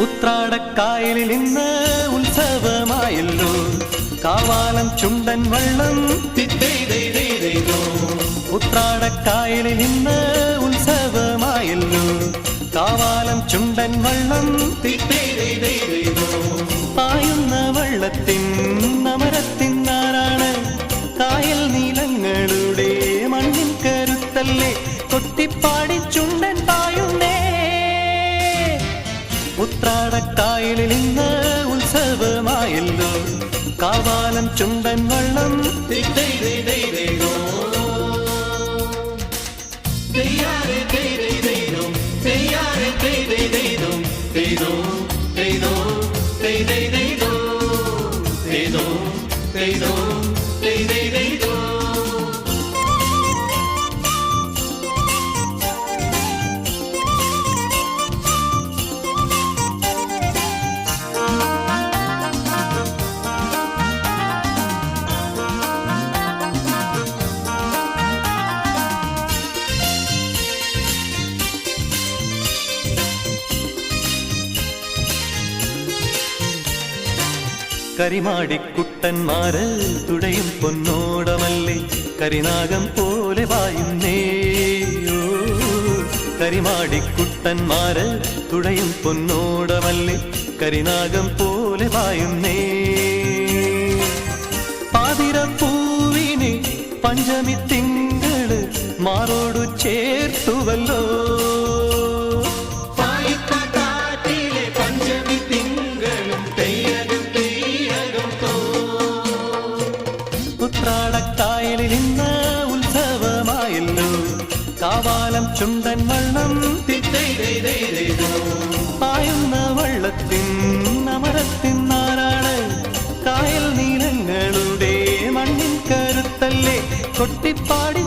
ഉത്രാടക്കായലിൽ ഇന്ന് ഉത്സവമായല്ലോ. കാവാലം ചുണ്ടൻ വള്ളം ഉത്രാടക്കായലിൽ ഇന്ന് ഉത്സവമായല്ലോ. കാവാലം ചുണ്ടൻ വള്ളം പായുന്ന വള്ളത്തിൻ നമരത്തിൻ നാരാണ്. കായൽ നീലങ്ങളുടെ മണ്ണിൻ കരുത്തല്ലേ. കൊട്ടിപ്പാടി ഉത്രാടക്കായലിൽ ഇന്ന് ഉത്സവമായല്ലോ. കാവാലം ചുണ്ടൻ വള്ളം. കരിമാടിക്കുട്ടന്മാര് തുടയും പൊന്നോടമല്ലേ. കരിനാഗം പോലെ വായുന്നേയോ ഓ, കരിമാടിക്കുട്ടന്മാര് തുടയും പൊന്നോടമല്ലേ. കരിനാഗം പോലെ വായുന്നേ. പാതിരപ്പൂവിനെ പഞ്ചമി തിങ്കൾ മാറോടു ചേർത്തുവല്ലോ. പായുന്ന വള്ളത്തിൻ അമരത്തിൻ നാരാണ്. കായൽ നീലങ്ങളുടെ മണ്ണിൻ കരുത്തല്ലേ? കൊട്ടിപ്പാടി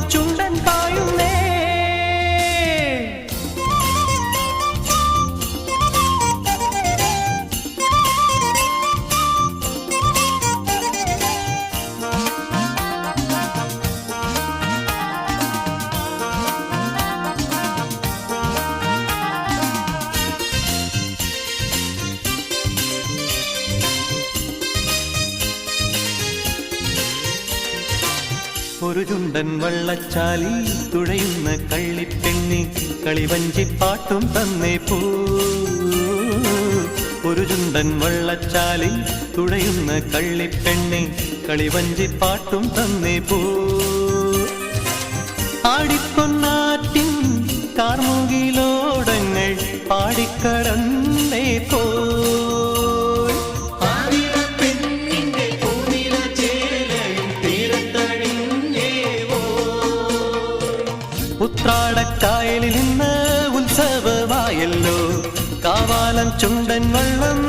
ഒരു ചുണ്ടൻ വള്ളച്ചാലി തുഴയുന്ന കള്ളിപ്പെണ്ണി കളിവഞ്ചിപ്പാട്ടും തന്നേ പോ. ഒരു ചുണ്ടൻ വള്ളച്ചാലി തുഴയുന്ന കള്ളിപ്പെണ്ണി കളിവഞ്ചിപ്പാട്ടും തന്നേ പോ. ആടിക്കൊന്നാറ്റിൻ കാർമുകിലോടങ്ങൾ പാടിക്കടന്നേ പോ. ഉത്രാടക്കായലിൽ ഇന്ന് ഉത്സവമായല്ലോ. കാവാലം ചുണ്ടൻ വള്ളം